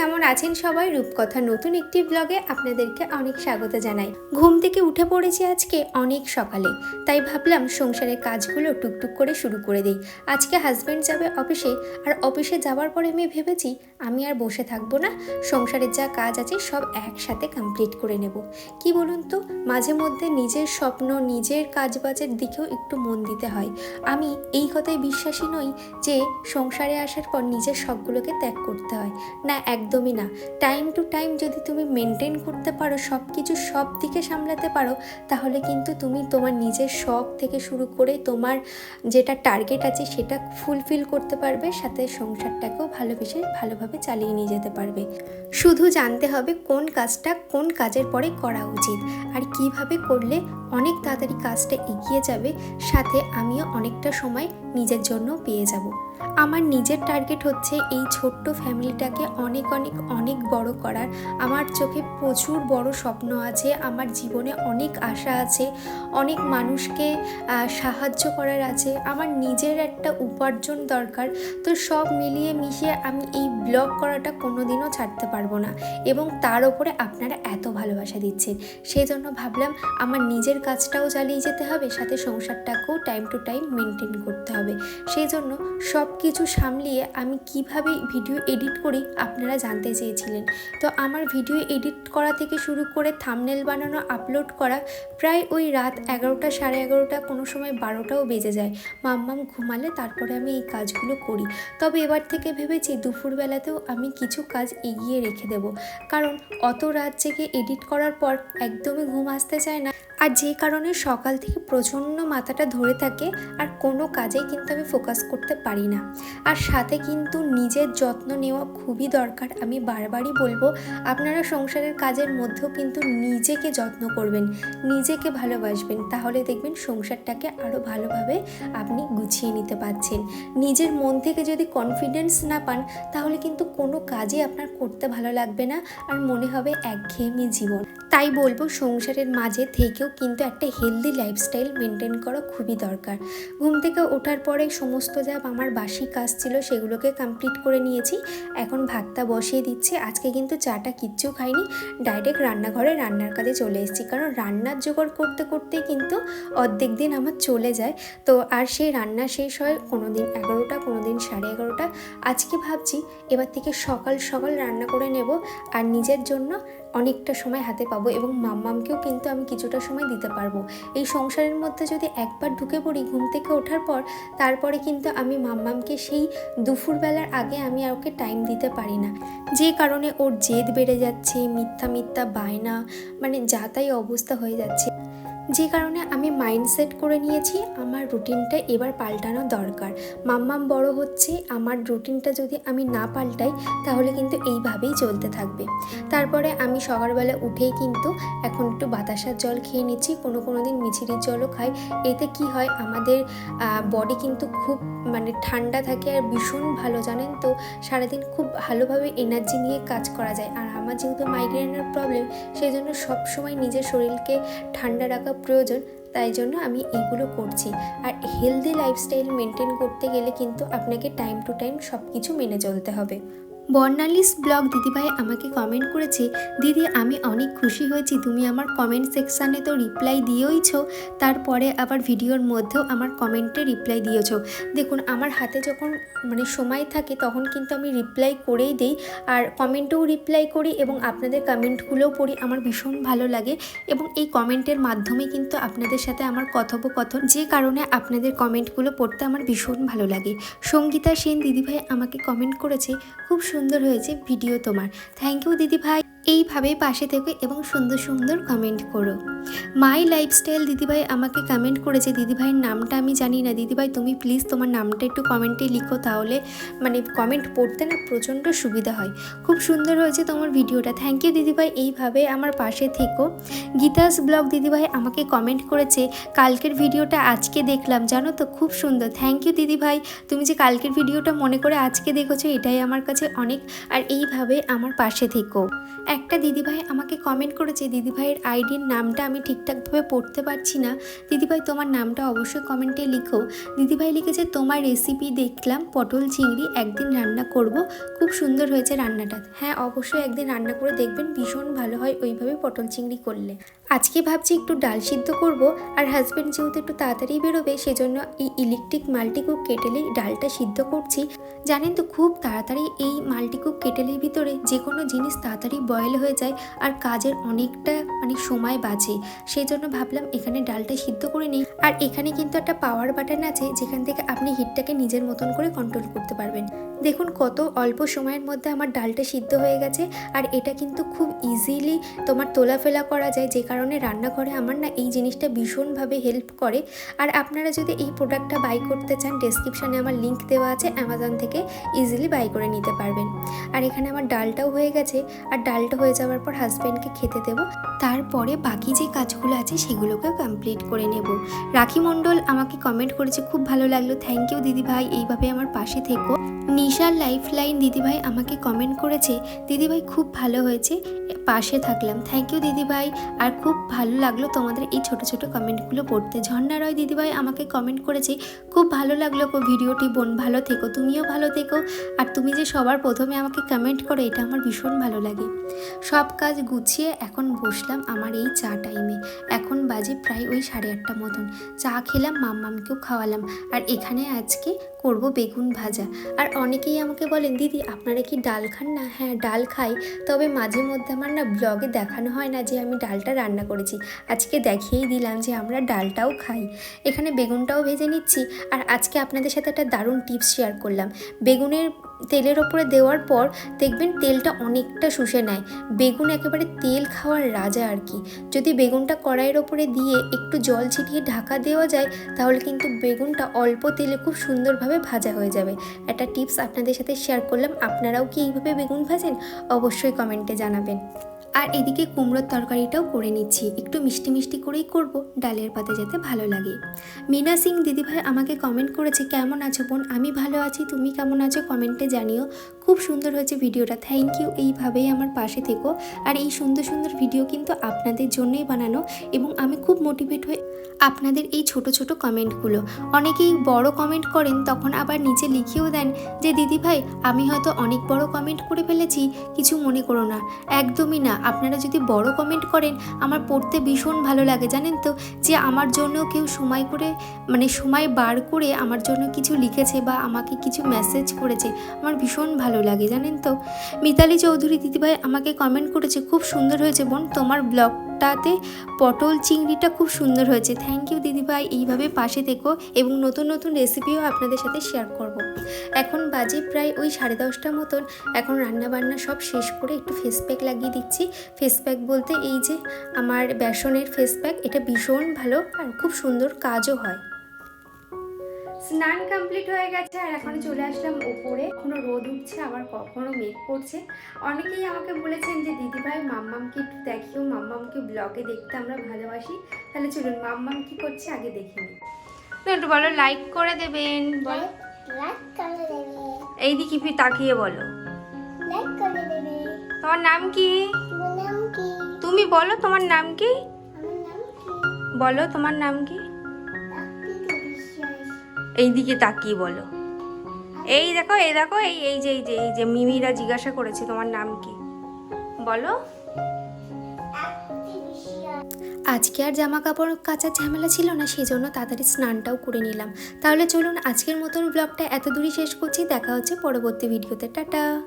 কেমন আছেন সবাই? রূপকথা নতুন একটি ব্লগে আপনাদেরকে অনেক স্বাগত জানাই। ঘুম থেকে উঠে পড়েছি আজকে অনেক সকালে। তাই ভাবলাম সংসারের কাজগুলো টুকটুক করে শুরু করে দিই। আজকে হাজব্যান্ড যাবে অফিসে আর অফিসে যাওয়ার পরে আমি ভেবেছি আমি আর বসে থাকব না। সংসারের যা কাজ আছে সব একসাথে কমপ্লিট করে নেব। কি বলুন তো? মাঝে মধ্যে নিজের স্বপ্ন, নিজের কাজবাজের দিকেও একটু মন দিতে হয়। আমি এই কথায় বিশ্বাসী নই যে সংসারে আসার পর নিজের শখগুলোকে ত্যাগ করতে হয়। না একদমই না। টাইম টু টাইম যদি তুমি মেনটেন করতে পারো সব কিছু সব দিকে সামলাতে পারো, তাহলে কিন্তু তুমি তোমার নিজের শখ থেকে শুরু করে তোমার যেটা টার্গেট আছে সেটা ফুলফিল করতে পারবে, সাথে সংসারটাকেও ভালোবেসে ভালোভাবে চালিয়ে নিয়ে যেতে পারবে। শুধু জানতে হবে কোন কাজটা কোন কাজের পরে করা উচিত, আর কীভাবে করলে অনেক তাড়াতাড়ি কাজটা এগিয়ে যাবে, সাথে আমিও অনেকটা সময় নিজের জন্য পেয়ে যাব। আমার নিজের টার্গেট হচ্ছে এই ছোট্ট ফ্যামিলিটাকে অনেক অনেক অনেক বড় করার। আমার চোখে প্রচুর বড় স্বপ্ন আছে, আমার জীবনে অনেক আশা আছে, অনেক মানুষকে সাহায্য করার আছে, আমার নিজের একটা উপার্জন দরকার। তো সব মিলিয়ে মিশিয়ে আমি এই ব্লগ করাটা কোনোদিনও ছাড়তে পারব না এবং তার ওপরে আপনারা এত ভালোবাসা দিচ্ছেন। সেই জন্য ভাবলাম আমার নিজের কাজটাও চালিয়ে যেতে হবে, সাথে সংসারটাকেও টাইম টু টাইম মেনটেন করতে হবে। সেই জন্য সব কিছু সামলিয়ে আমি কীভাবে ভিডিও এডিট করি আপনারা জানতে চেয়েছিলেন। তো আমার ভিডিও এডিট করা থেকে শুরু করে থামনেল বানানো, আপলোড করা প্রায় ওই রাত এগারোটা সাড়ে এগারোটা কোনো সময় বারোটাও বেজে যায়। মাম্মাম ঘুমালে তারপরে আমি এই কাজগুলো করি। তবে এবার থেকে ভেবেছি দুপুরবেলাতেও আমি কিছু কাজ এগিয়ে রেখে দেব। কারণ অত রাত জেগে এডিট করার পর একদমই ঘুম আসতে চায় না। আর যে কারণে সকাল থেকে প্রচণ্ড মাথাটা ধরে থাকে, আর কোনো কাজেই কিন্তু আমি ফোকাস করতে পারি না। আর সাথে কিন্তু নিজের যত্ন নেওয়া খুবই দরকার। আমি বারবারই বলব, আপনারা সংসারের কাজের মধ্যেও কিন্তু নিজেকে যত্ন করবেন, নিজেকে ভালোবাসবেন। তাহলে দেখবেন সংসারটাকে আরও ভালোভাবে আপনি গুছিয়ে নিতে পারছেন। নিজের মন থেকে যদি কনফিডেন্স না পান, তাহলে কিন্তু কোনো কাজই আপনার করতে ভালো লাগবে না, আর মনে হবে একঘেয়েমি জীবন। তাই বলব, সংসারের মাঝে থেকেও কিন্তু একটা হেলদি লাইফস্টাইল মেনটেন করা খুবই দরকার। ঘুম থেকে ওঠার পরে সমস্ত যা আমার বাসি কাজ ছিল সেগুলোকে কমপ্লিট করে নিয়েছি। এখন ভাতটা বসিয়ে দিচ্ছি। আজকে কিন্তু চাটা কিচ্ছু খাইনি। ডাইরেক্ট রান্নাঘরে রান্নার কাজে চলে এসেছি। কারণ রান্নার জোগাড় করতে করতেই কিন্তু অর্ধেক দিন আমার চলে যায়। তো আর সেই রান্না শেষ হয় কোনো দিন এগারোটা কোনো দিন সাড়ে এগারোটা। আজকে ভাবছি এবার থেকে সকাল সকাল রান্না করে নেব। আর নিজের জন্য অনেকটা সময় হাতে পাবো এবং মাম্মামকেও কিন্তু আমি কিছুটা সময় দিতে পারব। এই সংসারের মধ্যে যদি একবার ঢুকে পড়ি ঘুম থেকে ওঠার পর, তারপরে কিন্তু আমি মাম্মামকে সেই দুপুরবেলার আগে আমি আর ওকে টাইম দিতে পারি না। যে কারণে ওর জেদ বেড়ে যাচ্ছে, মিথ্যা মিথ্যা বায়না মানে যা তাই অবস্থা হয়ে যাচ্ছে। যে কারণে আমি মাইন্ডসেট করে নিয়েছি, আমার রুটিনটা এবার পাল্টানো দরকার। মাম্মাম বড় হচ্ছে, আমার রুটিনটা যদি আমি না পাল্টাই, তাহলে কিন্তু এইভাবেই চলতে থাকবে। তারপরে আমি সকালবেলা উঠেই কিন্তু এখন একটু বাতাসার জল খেয়ে নিচ্ছি, কোনো কোনো দিন মিছিরির জলও খাই। এতে কি হয়, আমাদের বডি কিন্তু খুব মানে ঠান্ডা থাকে আর ভীষণ ভালো, জানেন তো? সারাদিন খুব ভালোভাবে এনার্জি নিয়ে কাজ করা যায়। আর আমার যেহেতু মাইগ্রেনের প্রবলেম সেই জন্য সবসময় নিজের শরীরকে ঠান্ডা রাখা প্রয়োজন, তাই জন্য আমি এগুলো করছি। আর হেলদি লাইফস্টাইল মেনটেন করতে গেলে কিন্তু আপনাকে টাইম টু টাইম সব কিছু মেনে চলতে হবে। বর্ণালিস ব্লগ দিদিভাই আমাকে কমেন্ট করেছে, দিদি, আমি অনেক খুশি হয়েছি, তুমি আমার কমেন্ট সেকশানে তো রিপ্লাই দিয়েইছো, তারপরে আবার ভিডিওর মধ্যেও আমার কমেন্টে রিপ্লাই দিয়েছ। দেখুন, আমার হাতে যখন মানে সময় থাকে, তখন কিন্তু আমি রিপ্লাই করেই দিই, আর কমেন্টেও রিপ্লাই করি এবং আপনাদের কমেন্টগুলোও পড়ি, আমার ভীষণ ভালো লাগে। এবং এই কমেন্টের মাধ্যমে কিন্তু আপনাদের সাথে আমার কথোপকথন, যে কারণে আপনাদের কমেন্টগুলো পড়তে আমার ভীষণ ভালো লাগে। সঙ্গীতা সেন দিদিভাই আমাকে কমেন্ট করেছে, খুব সুন্দর হয়েছে ভিডিও তোমার। থ্যাংক ইউ দিদিভাই। এইভাবেই পাশে থেকে এবং সুন্দর সুন্দর কমেন্ট করো। মাই লাইফস্টাইল দিদিভাই আমাকে কমেন্ট করেছে, দিদিভাইয়ের নামটা আমি জানি না। দিদিভাই, তুমি প্লিজ তোমার নামটা একটু কমেন্টে লিখো তাহলে মানে কমেন্ট পড়তে না প্রচণ্ড সুবিধা হয়। খুব সুন্দর হয়েছে তোমার ভিডিওটা। থ্যাংক ইউ দিদিভাই, এইভাবে আমার পাশে থেকো। গীতাস ব্লগ দিদিভাই আমাকে কমেন্ট করেছে, কালকের ভিডিওটা আজকে দেখলাম, জানো তো? খুব সুন্দর। থ্যাংক ইউ দিদিভাই, তুমি যে কালকের ভিডিওটা মনে করে আজকে দেখেছ, এটাই আমার কাছে অনেক। আর এইভাবে আমার পাশে থেকো। একটা দিদিভাই আমাকে কমেন্ট করেছে, দিদিভাইয়ের আইডির নামটা আমি ঠিকঠাকভাবে পড়তে পারছি না। দিদিভাই, তোমার নামটা অবশ্যই কমেন্টে লিখো। দিদিভাই লিখেছে, তোমার রেসিপি দেখলাম, পটল চিংড়ি, একদিন রান্না করব। খুব সুন্দর হয়েছে রান্নাটা। হ্যাঁ অবশ্যই একদিন রান্না করে দেখবেন, ভীষণ ভালো হয় ওইভাবে পটল চিংড়ি করলে। আজকে ভাবছি একটু ডাল সিদ্ধ করব, আর হাজব্যান্ড যেহেতু একটু তাড়াতাড়ি বেরোবে, সেজন্য এই ইলেকট্রিক মাল্টিকুক কেটেলেই ডালটা সিদ্ধ করছি। জানেন তো, খুব তাড়াতাড়ি এই মাল্টিকুক কেটেলের ভিতরে যে কোনো জিনিস তাড়াতাড়ি বয়েল হয়ে যায়, আর কাজের অনেকটা মানে সময় বাঁচে। সেই জন্য ভাবলাম এখানে ডালটা সিদ্ধ করে নিই। আর এখানে কিন্তু একটা পাওয়ার বাটন আছে, যেখান থেকে আপনি হিটটাকে নিজের মতন করে কন্ট্রোল করতে পারবেন। দেখুন কত অল্প সময়ের মধ্যে আমার ডালটা সিদ্ধ হয়ে গেছে, আর এটা কিন্তু খুব ইজিলি তোমার তোলাফেলা করা যায়, যে কারণে রান্নাঘরে আমার না এই জিনিসটা ভীষণভাবে হেল্প করে। আর আপনারা যদি এই প্রোডাক্টটা বাই করতে চান ডেসক্রিপশানে আমার লিঙ্ক দেওয়া আছে অ্যামাজন থেকে ইজিলি বাই করে নিতে পারবেন। আর এখানে আমার ডালটাও হয়ে গেছে, আর ডালটা হয়ে যাওয়ার পর হাজব্যান্ডকে খেতে দেবো। তারপরে বাকি যে কাজগুলো আছে, সেগুলোকেও কমপ্লিট করে নেব। রাখি মণ্ডল, আমাকে কমেন্ট করেছে, খুব ভালো লাগল। থ্যাংক ইউ দিদিভাই। এইভাবে আমার পাশে থেকো। নিশার লাইফ লাইন দিদিভাই আমাকে কমেন্ট করেছে, দিদিভাই খুব ভালো হয়েছে, পাশে থাকলাম। থ্যাংক ইউ দিদিভাই। আর খুব ভালো লাগল তোমাদের এই ছোট ছোট কমেন্টগুলো পড়তে। ঝর্ণা রয় দিদিভাই আমাকে কমেন্ট করেছে, খুব ভালো লাগল গো ভিডিওটি বোন, ভালো থেকো, তুমিও ভালো থেকো। আর তুমি যে সবার প্রথমে আমাকে কমেন্ট করো, এটা আমার ভীষণ ভালো লাগে। সব কাজ গুছিয়ে এখন বসলাম আমার এই চা টাইমে এখন বাজে প্রায় ওই সাড়ে আটটা মতন। চা খেলাম, মাম্মামকেও খাওয়ালাম। আর এখানে আজকে করব বেগুন ভাজা। আর অনেকেই আমাকে বলেন, দিদি, আপনারা কি ডাল খান না? হ্যাঁ ডাল খাই। তবে মাঝে মধ্যে আমার না ব্লগে দেখানো হয় না যে আমি ডালটা রান্না করেছি। আজকে দেখিয়েই দিলাম যে আমরা ডালটাও খাই। এখানে বেগুনটাও ভেজে নিচ্ছি আর আজকে আপনাদের সাথে একটা দারুণ টিপস শেয়ার করলাম। বেগুনের তেলের ওপরে দেওয়ার পর দেখবেন তেলটা অনেকটা শুষে নেয়। বেগুন একেবারে তেল খাওয়ার রাজা আর কি। যদি বেগুনটা কড়াইয়ের ওপরে দিয়ে একটু জল ছিটিয়ে ঢাকা দেওয়া যায়, তাহলে কিন্তু বেগুনটা অল্প তেলে খুব সুন্দরভাবে ভাজা হয়ে যাবে। একটা টিপস আপনাদের সাথে শেয়ার করলাম। আপনারাও কি এইভাবে বেগুন ভাজেন? অবশ্যই কমেন্টে জানাবেন। আর এদিকে কুমড়োর তরকারিটাও করে নিচ্ছি। একটু মিষ্টি মিষ্টি করেই করব, ডালের পাতে যাতে ভালো লাগে। মিনা সিং দিদিভাই আমাকে কমেন্ট করেছে, কেমন আছো বোন? আমি ভালো আছি, তুমি কেমন আছো? কমেন্টে জানিও। খুব সুন্দর হয়েছে ভিডিওটা থ্যাংক ইউ এইভাবেই আমার পাশে থেকো। আর এই সুন্দর সুন্দর ভিডিও কিন্তু আপনাদের জন্যই বানানো এবং আমি খুব মোটিভেট হয়ে আপনাদের এই ছোট ছোট কমেন্টগুলো অনেকেই বড় কমেন্ট করেন, তখন আবার নিচে লিখেও দেন যে, দিদিভাই, আমি হয়তো অনেক বড় কমেন্ট করে ফেলেছি, কিছু মনে করো না। একদমই না। আপনারা যদি বড় কমেন্ট করেন, আমার পড়তে ভীষণ ভালো লাগে, জানেন তো? যে আমার জন্য কেউ সময় করে মানে সময় বার করে আমার জন্য কিছু লিখেছে বা আমাকে কিছু মেসেজ করেছে, আমার ভীষণ ভালো লাগে, জানেন তো? মিতালি চৌধুরী দিদিভাই আমাকে কমেন্ট করেছে, খুব সুন্দর হয়েছে বোন, তোমার ব্লগটাতে পটল চিংড়িটা খুব সুন্দর হয়েছে। থ্যাংক ইউ দিদিভাই। এইভাবে পাশে থেকো এবং নতুন নতুন রেসিপিও আপনাদের সাথে শেয়ার করব। এখন বাজে প্রায় ওই সাড়ে দশটা মতন। এখন রান্নাবান্না সব শেষ করে একটু ফেস প্যাক লাগিয়ে দিচ্ছি। ফেস প্যাক বলতে এই যে আমার বেসনের ফেস প্যাক এটা ভীষণ ভালো আর খুব সুন্দর কাজও হয়। স্নান কমপ্লিট হয়ে গেছে আর এখন চলে আসলাম ওপরে। কখনো রোদ উঠছে আবার কখনো মেঘ করছে। অনেকেই আমাকে বলেছেন যে দিদিভাই মাম্মামকে একটু দেখিও। মাম্মামকে ব্লগে দেখতে আমরা ভালোবাসি। তাহলে চলুন মাম্মাম কি করছে আগে দেখে নিই। একটু বলো লাইক করে দেবেন। বলো। লাইক করে দেবে। এই দিকে ফির তাকিয়ে বলো। লাইক করে দেবে। তোমার নাম কি? তোমার নাম কি? তুমি বলো তোমার নাম কি? আমার নাম কি? বলো তোমার নাম কি? এই দিকে তাকিয়ে বলো। এই দেখো এই দেখো, এই এই যে এই যে এই যে মিমিরা জিজ্ঞাসা করেছে তোমার নাম কি? বলো। আজকে আর জামা কাপড় কাচার ঝামেলা ছিল না সেই জন্য তাড়াতাড়ি স্নানটাও করে নিলাম। তাহলে চলুন আজকের মতন ব্লগটা এত দূরই শেষ করছি, দেখা হচ্ছে পরবর্তী ভিডিওতে টাটা।